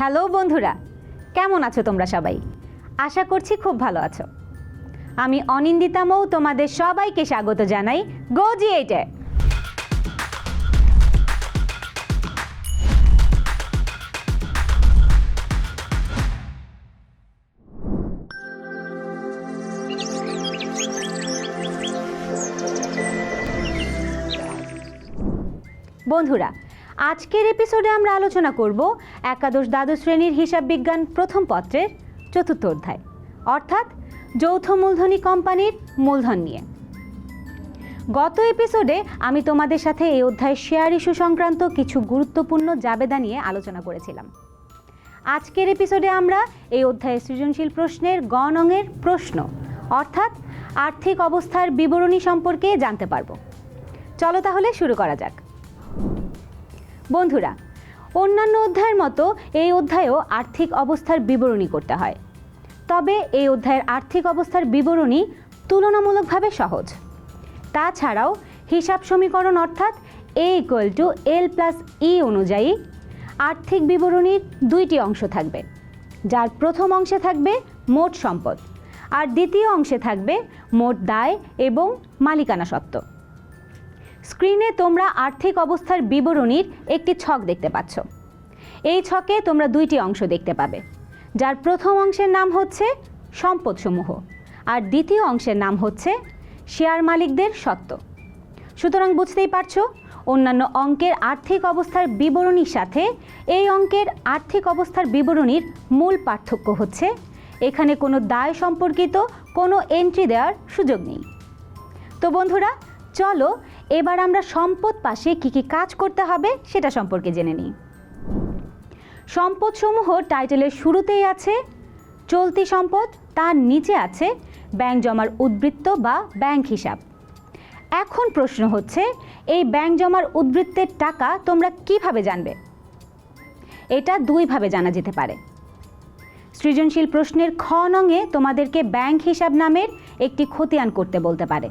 Hello বন্ধুরা, কেমন আছো তোমরা সবাই? আশা করছি খুব ভালো আছো। আমি অনিন্দিতা মৌ, তোমাদের সবাইকে স্বাগত জানাই গো জিএটে বন্ধুরা আজকের এপিসোডে আমরা আলোচনা করব একাদশ দ্বাদশ শ্রেণির হিসাব বিজ্ঞান প্রথম পত্রের চতুর্থ অধ্যায়, অর্থাৎ যৌথ মূলধনী কোম্পানির মূলধন নিয়ে। গত এপিসোডে আমি তোমাদের সাথে এই অধ্যায়ের শেয়ার ইস্যু সংক্রান্ত কিছু গুরুত্বপূর্ণ জাবেদা নিয়ে আলোচনা করেছিলাম। আজকের এপিসোডে আমরা এই অধ্যায়ের সৃজনশীল প্রশ্নের গণঙের প্রশ্ন, অর্থাৎ আর্থিক অবস্থার বিবরণী সম্পর্কে জানতে পারব। চলো তাহলে শুরু করা যাক। বন্ধুরা, অন্যান্য অধ্যায়ের মতো এই অধ্যায়েও আর্থিক অবস্থার বিবরণী করতে হয়। তবে এই অধ্যায়ের আর্থিক অবস্থার বিবরণী তুলনামূলকভাবে সহজ। তাছাড়াও হিসাব সমীকরণ অর্থাৎ A equal to L plus E অনুযায়ী আর্থিক বিবরণীর দুইটি অংশ থাকবে, যার প্রথম অংশে থাকবে মোট সম্পদ, আর দ্বিতীয় অংশে থাকবে মোট দায় এবং মালিকানা সত্ত্ব। স্ক্রিনে তোমরা আর্থিক অবস্থার বিবরণীর একটি ছক দেখতে পাচ্ছ। এই ছকে তোমরা দুইটি অংশ দেখতে পাবে। যার প্রথম অংশের নাম হচ্ছে সম্পদসমূহ আর দ্বিতীয় অংশের নাম হচ্ছে শেয়ার মালিকদের সত্ত্ব সুতরাং বুঝতেই পারছ, অন্যান্য অঙ্কের আর্থিক অবস্থার বিবরণীর সাথে এই অঙ্কের আর্থিক অবস্থার বিবরণীর মূল পার্থক্য হচ্ছে, এখানে কোনো দায় সম্পর্কিত কোনো এন্ট্রি দেওয়ার সুযোগ নেই। তো বন্ধুরা, চলো এবার আমরা সম্পদ পাশে কি কি কাজ করতে হবে সেটা সম্পর্কে জেনে নিই। সম্পদসমূহ টাইটেলের শুরুতেই আছে, চলতি সম্পদ তার নিচে আছে ব্যাংক জমার উদ্বৃত্ত বা ব্যাংক হিসাব। এখন প্রশ্ন হচ্ছে, এই ব্যাংক জমার উদ্বৃত্তের টাকা তোমরা কীভাবে জানবে? এটা দুইভাবে জানা যেতে পারে। সৃজনশীল প্রশ্নের খ নঙে তোমাদেরকে ব্যাংক হিসাব নামের একটি খতিয়ান করতে বলতে পারে।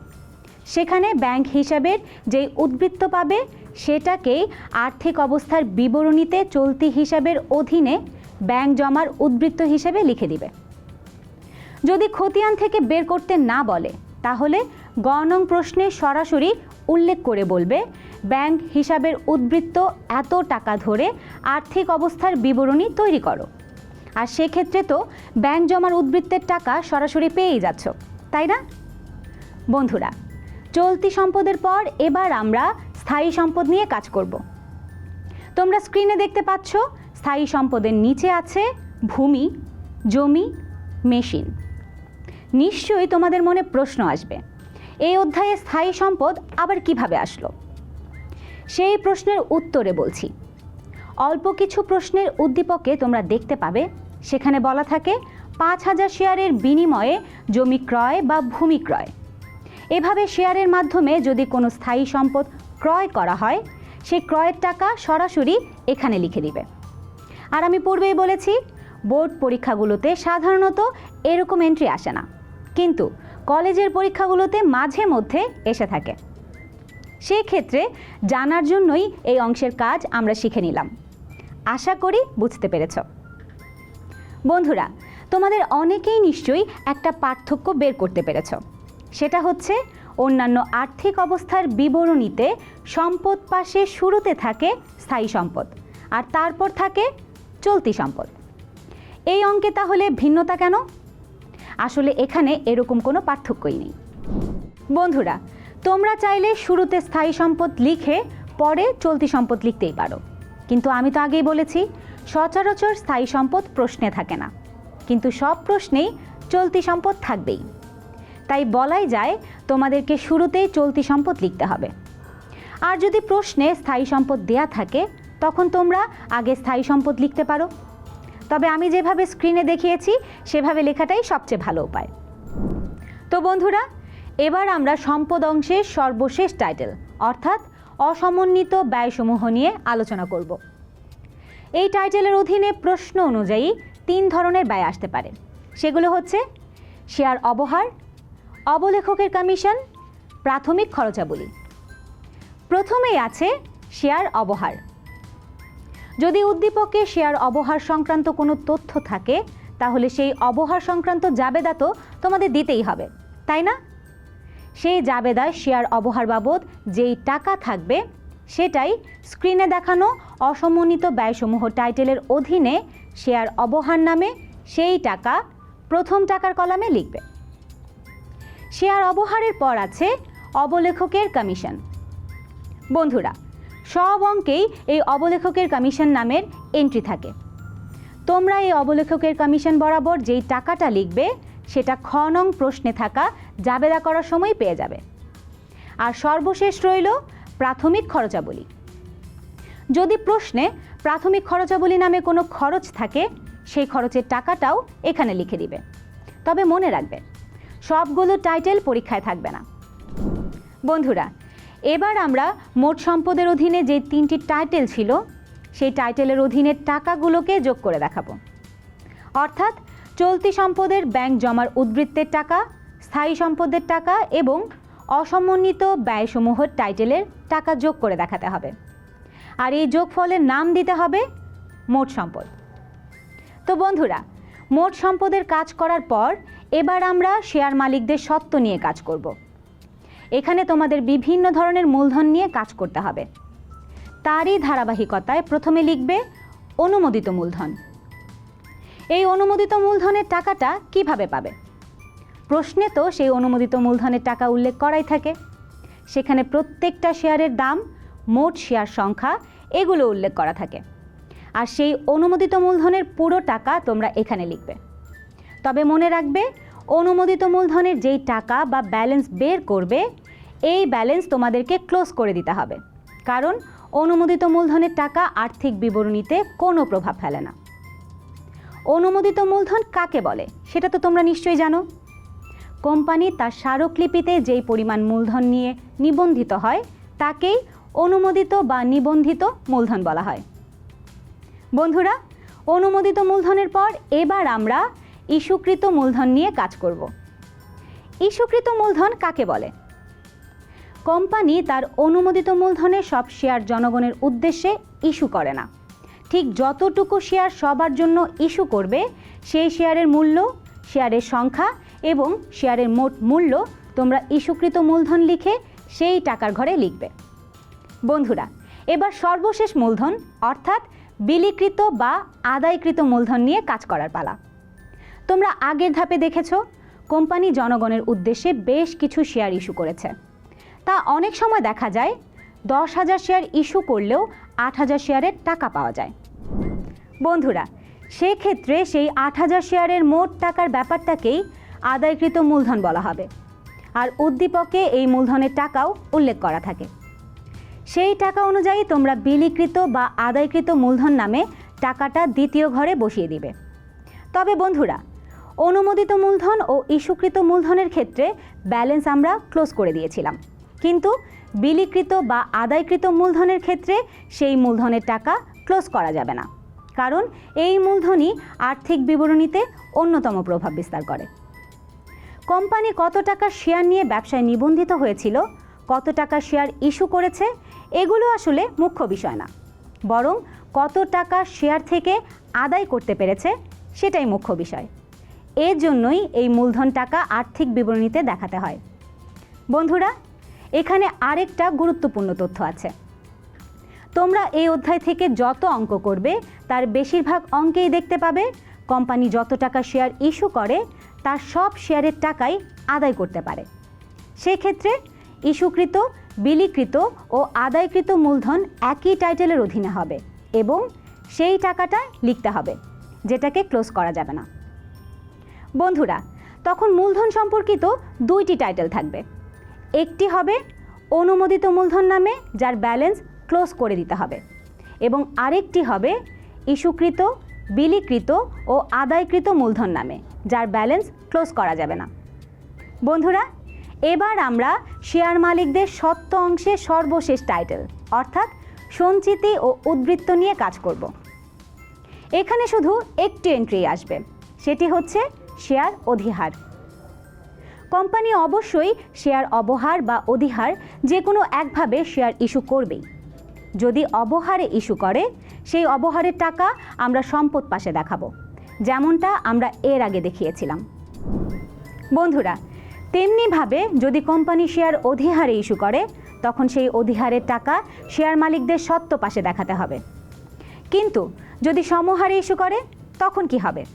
সেখানে ব্যাংক হিসাবের যে উদ্বৃত্ত পাবে, সেটাকেই আর্থিক অবস্থার বিবরণীতে চলতি হিসাবের অধীনে ব্যাংক জমার উদ্বৃত্ত হিসেবে লিখে দিবে। যদি খতিয়ান থেকে বের করতে না বলে, তাহলে গণং প্রশ্নে সরাসরি উল্লেখ করে বলবে, ব্যাংক হিসাবের উদ্বৃত্ত এত টাকা ধরে আর্থিক অবস্থার বিবরণী তৈরি করো। আর সেক্ষেত্রে তো ব্যাংক জমার উদ্বৃত্তের টাকা সরাসরি পেয়েই যাচ্ছ, তাই না? বন্ধুরা চলতি সম্পদের পর এবার আমরা স্থায়ী সম্পদ নিয়ে কাজ করব। তোমরা স্ক্রিনে দেখতে পাচ্ছ, স্থায়ী সম্পদের নিচে আছে ভূমি, জমি মেশিন নিশ্চয়ই তোমাদের মনে প্রশ্ন আসবে, এই অধ্যায়ে স্থায়ী সম্পদ আবার কীভাবে আসলো? সেই প্রশ্নের উত্তরে বলছি, অল্প কিছু প্রশ্নের উদ্দীপকে তোমরা দেখতে পাবে, সেখানে বলা থাকে, পাঁচ হাজার শেয়ারের বিনিময়ে জমি ক্রয় বা ভূমি ক্রয়। এভাবে শেয়ারের মাধ্যমে যদি কোনো স্থায়ী সম্পদ ক্রয় করা হয়, সেই ক্রয়ের টাকা সরাসরি এখানে লিখে দিবে। আর আমি পূর্বেই বলেছি, বোর্ড পরীক্ষাগুলোতে সাধারণত এরকম এন্ট্রি আসে না। কিন্তু কলেজের পরীক্ষাগুলোতে মাঝে মধ্যে এসে থাকে। সেই ক্ষেত্রে জানার জন্যই এই অংশের কাজ আমরা শিখে নিলাম। আশা করি বুঝতে পেরেছ। বন্ধুরা, তোমাদের অনেকেই নিশ্চয়ই একটা পার্থক্য বের করতে পেরেছ। সেটা হচ্ছে অন্যান্য আর্থিক অবস্থার বিবরণীতে সম্পদ পাশে শুরুতে থাকে স্থায়ী সম্পদ আর তারপর থাকে চলতি সম্পদ। এই অঙ্কে তাহলে ভিন্নতা কেন? আসলে এখানে এরকম কোনো পার্থক্যই নেই। বন্ধুরা, তোমরা চাইলে শুরুতে স্থায়ী সম্পদ লিখে পরে চলতি সম্পদ লিখতেই পারো। কিন্তু আমি তো আগেই বলেছি, সচরাচর স্থায়ী সম্পদ প্রশ্নে থাকে না। কিন্তু সব প্রশ্নেই চলতি সম্পদ থাকবেই। তাই বলাই যায় তোমাদেরকে শুরুতেই চলতি সম্পদ লিখতে হবে। আর যদি প্রশ্নে স্থায়ী সম্পদ দেয়া থাকে, তখন তোমরা আগে স্থায়ী সম্পদ লিখতে পারো। তবে আমি যেভাবে স্ক্রিনে দেখিয়েছি, সেভাবে লেখাটাই সবচেয়ে ভালো উপায়। তো বন্ধুরা, এবার আমরা সম্পদ অংশের সর্বশেষ টাইটেল, অর্থাৎ অসমন্বিত ব্যয়সমূহ নিয়ে আলোচনা করব। এই টাইটেলের অধীনে প্রশ্ন অনুযায়ী তিন ধরনের ব্যয় আসতে পারে। সেগুলো হচ্ছে, শেয়ার অবহার অবলেখকের কমিশন, প্রাথমিক খরচাবলী। প্রথমেই আছে শেয়ার অবহার। যদি উদ্দীপকে শেয়ার অবহার সংক্রান্ত কোনো তথ্য থাকে, তাহলে সেই অবহার সংক্রান্ত জাবেদা তো তোমাদের দিতেই হবে, তাই না? সেই জাবেদায় শেয়ার অবহার বাবদ যেই টাকা থাকবে, সেটাই স্ক্রিনে দেখানো অসমন্বিত ব্যয়সমূহ টাইটেলের অধীনে শেয়ার অবহার নামে সেই টাকা প্রথম টাকার কলামে লিখবে। শেয়ার অবহারের পর আছে অবলেখকের কমিশন। বন্ধুরা, সব অঙ্কেই এই অবলেখকের কমিশন নামের এন্ট্রি থাকে। তোমরা এই অবলেখকের কমিশন বরাবর যেই টাকাটা লিখবে, সেটা খ নং প্রশ্নে থাকা জাবেদা করার সময় পেয়ে যাবে। আর সর্বশেষ রইল প্রাথমিক খরচাবলী। যদি প্রশ্নে প্রাথমিক খরচাবলী নামে কোনো খরচ থাকে, সেই খরচের টাকাটাও এখানে লিখে দিবে। তবে মনে রাখবে সবগুলো টাইটেল পরীক্ষায় থাকবে না। বন্ধুরা, এবার আমরা মোট সম্পদের অধীনে যে তিনটি টাইটেল ছিল, সেই টাইটেলের অধীনে টাকাগুলোকে যোগ করে দেখাবো। অর্থাৎ চলতি সম্পদের ব্যাংক জমার উদ্বৃত্তের টাকা, স্থায়ী সম্পদের টাকা এবং অসমন্বিত ব্যয়সমূহ টাইটেলের টাকা যোগ করে দেখাতে হবে। আর এই যোগফলের নাম দিতে হবে মোট সম্পদ। তো বন্ধুরা, মোট সম্পদের কাজ করার পর এবার আমরা শেয়ার মালিকদের সত্ত্ব নিয়ে কাজ করব। এখানে তোমাদের বিভিন্ন ধরনের মূলধন নিয়ে কাজ করতে হবে। তারই ধারাবাহিকতায় প্রথমে লিখবে অনুমোদিত মূলধন। এই অনুমোদিত মূলধনের টাকাটা কীভাবে পাবে? প্রশ্নে তো সেই অনুমোদিত মূলধনের টাকা উল্লেখ করাই থাকে। সেখানে প্রত্যেকটা শেয়ারের দাম, মোট শেয়ার সংখ্যা এগুলো উল্লেখ করা থাকে। আর সেই অনুমোদিত মূলধনের পুরো টাকা তোমরা এখানে লিখবে। তবে মনে রাখবে, অনুমোদিত মূলধনের যেই টাকা বা ব্যালেন্স বের করবে, এই ব্যালেন্স তোমাদেরকে ক্লোজ করে দিতে হবে। কারণ, অনুমোদিত মূলধনের টাকা আর্থিক বিবরণীতে কোনো প্রভাব ফেলে না। অনুমোদিত মূলধন কাকে বলে, সেটা তো তোমরা নিশ্চয়ই জানো। কোম্পানি তার স্মারকলিপিতে যেই পরিমাণ মূলধন নিয়ে নিবন্ধিত হয়, তাকেই অনুমোদিত বা নিবন্ধিত মূলধন বলা হয়। বন্ধুরা, অনুমোদিত মূলধনের পর এবার আমরা ইস্যুকৃত মূলধন নিয়ে কাজ করব। ইস্যুকৃত মূলধন কাকে বলে? কোম্পানি তার অনুমোদিত মূলধনের সব শেয়ার জনগণের উদ্দেশ্যে ইস্যু করে না। ঠিক যতটুকু শেয়ার সবার জন্য ইস্যু করবে, সেই শেয়ারের মূল্য, শেয়ারের সংখ্যা এবং শেয়ারের মোট মূল্য তোমরা ইস্যুকৃত মূলধন লিখে সেই টাকার ঘরে লিখবে। বন্ধুরা, এবার সর্বশেষ মূলধন, অর্থাৎ বিলিকৃত বা আদায়কৃত মূলধন নিয়ে কাজ করার পালা। তোমরা আগের ধাপে দেখেছ, কোম্পানি জনগণের উদ্দেশ্যে বেশ কিছু শেয়ার ইস্যু করেছে। তা অনেক সময় দেখা যায়, দশ হাজার শেয়ার ইস্যু করলেও আট হাজার শেয়ারের টাকা পাওয়া যায়। বন্ধুরা, সেক্ষেত্রে সেই আট হাজার শেয়ারের মোট টাকার ব্যাপারটাকেই আদায়কৃত মূলধন বলা হবে। আর উদ্দীপকে এই মূলধনের টাকাও উল্লেখ করা থাকে। সেই টাকা অনুযায়ী তোমরা বিলিকৃত বা আদায়কৃত মূলধন নামে টাকাটা দ্বিতীয় ঘরে বসিয়ে দিবে। তবে বন্ধুরা অনুমোদিত মূলধন ও ইস্যুকৃত মূলধনের ক্ষেত্রে ব্যালেন্স আমরা ক্লোজ করে দিয়েছিলাম। কিন্তু বিলিকৃত বা আদায়কৃত মূলধনের ক্ষেত্রে সেই মূলধনের টাকা ক্লোজ করা যাবে না। কারণ এই মূলধনই আর্থিক বিবরণীতে অন্যতম প্রভাব বিস্তার করে। কোম্পানি কত টাকা শেয়ার নিয়ে ব্যবসায় নিবন্ধিত হয়েছিল, কত টাকা শেয়ার ইস্যু করেছে, এগুলো আসলে মুখ্য বিষয় না। বরং কত টাকা শেয়ার থেকে আদায় করতে পেরেছে, সেটাই মুখ্য বিষয়। এর জন্যই এই মূলধন টাকা আর্থিক বিবরণীতে দেখাতে হয়। বন্ধুরা, এখানে আরেকটা গুরুত্বপূর্ণ তথ্য আছে। তোমরা এই অধ্যায় থেকে যত অঙ্ক করবে, তার বেশিরভাগ অঙ্কেই দেখতে পাবে। কোম্পানি যত টাকা শেয়ার ইস্যু করে, তার সব শেয়ারের টাকাই আদায় করতে পারে। সেক্ষেত্রে ইস্যুকৃত, বিলিকৃত ও আদায়কৃত মূলধন একই টাইটেলের অধীনে হবে এবং সেই টাকাটা লিখতে হবে, যেটাকে ক্লোজ করা যাবে না। বন্ধুরা, তখন মূলধন সম্পর্কিত দুইটি টাইটেল থাকবে। একটি হবে অনুমোদিত মূলধন নামে, যার ব্যালেন্স ক্লোজ করে দিতে হবে। এবং আরেকটি হবে ইস্যুকৃত, বিলিকৃত ও আদায়কৃত মূলধন নামে, যার ব্যালেন্স ক্লোজ করা যাবে না। বন্ধুরা, এবার আমরা শেয়ার মালিকদের সত্ত্ব অংশে সর্বশেষ টাইটেল, অর্থাৎ সঞ্চিতি ও উদ্বৃত্ত নিয়ে কাজ করব। এখানে শুধু একটি এন্ট্রি আসবে, সেটি হচ্ছে শেয়ার অধিহার। কোম্পানি অবশ্যই শেয়ার অবহার বা অধিহার যে কোনো একভাবে শেয়ার ইস্যু করবেই। যদি অবহারে ইস্যু করে, সেই অবহারের টাকা আমরা সম্পদ পাশে দেখাবো, যেমনটা আমরা এর আগে দেখিয়েছিলাম। বন্ধুরা, তেমনিভাবে যদি কোম্পানি শেয়ার অধিহারে ইস্যু করে, তখন সেই অধিহারের টাকা শেয়ার মালিকদের সত্ত্ব পাশে দেখাতে হবে। কিন্তু যদি সমহারে ইস্যু করে, তখন কি হবে?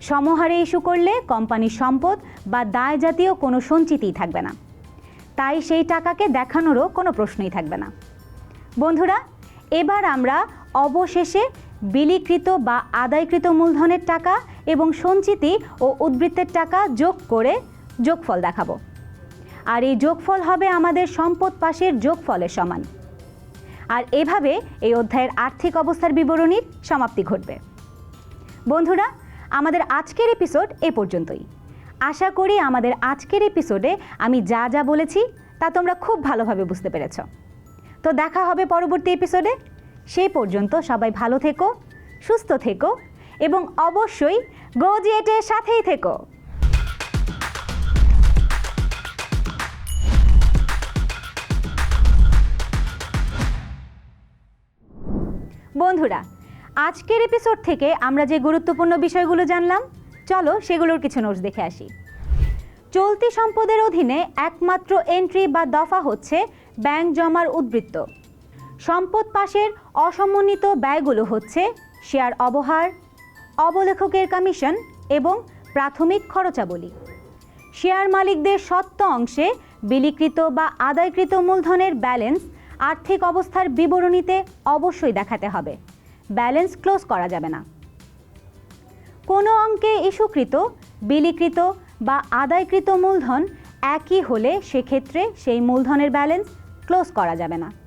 সমহারে ইস্যু করলে কোম্পানির সম্পদ বা দায় জাতীয় কোনো সঞ্চিতিই থাকবে না। তাই সেই টাকাকে দেখানোরও কোনো প্রশ্নই থাকবে না। বন্ধুরা, এবার আমরা অবশেষে বিলিকৃত বা আদায়কৃত মূলধনের টাকা এবং সঞ্চিতি ও উদ্বৃত্তের টাকা যোগ করে যোগফল দেখাবো। আর এই যোগফল হবে আমাদের সম্পদ পাশের যোগফলের সমান। আর এভাবে এই অধ্যায়ের আর্থিক অবস্থার বিবরণীর সমাপ্তি ঘটবে। বন্ধুরা আমাদের আজকের এপিসোড এ পর্যন্তই। আশা করি আমাদের আজকের এপিসোডে আমি যা যা বলেছি, তা তোমরা খুব ভালোভাবে বুঝতে পেরেছ। তো দেখা হবে পরবর্তী এপিসোডে সেই পর্যন্ত সবাই ভালো থেকো, সুস্থ থেকো, এবং অবশ্যই গোজিয়েটের সাথেই থেকো। বন্ধুরা আজকের এপিসোড থেকে আমরা যে গুরুত্বপূর্ণ বিষয়গুলো জানলাম, চলো সেগুলোর কিছু নোটস দেখে আসি। চলতি সম্পদের অধীনে একমাত্র এন্ট্রি বা দফা হচ্ছে ব্যাংক জমার উদ্বৃত্ত। সম্পদ পাশের অসমন্বিত ব্যয়গুলো হচ্ছে শেয়ার অবহার, অবলেখকের কমিশন এবং প্রাথমিক খরচাবলী। শেয়ার মালিকদের সত্ত্ব অংশে বিলিকৃত বা আদায়কৃত মূলধনের ব্যালেন্স আর্থিক অবস্থার বিবরণীতে অবশ্যই দেখাতে হবে। ব্যালেন্স ক্লোজ করা যাবে না। কোনো অঙ্কে ইস্যুকৃত, বিলিকৃত বা আদায়কৃত মূলধন একই হলে সেক্ষেত্রে সেই মূলধনের ব্যালেন্স ক্লোজ করা যাবে না।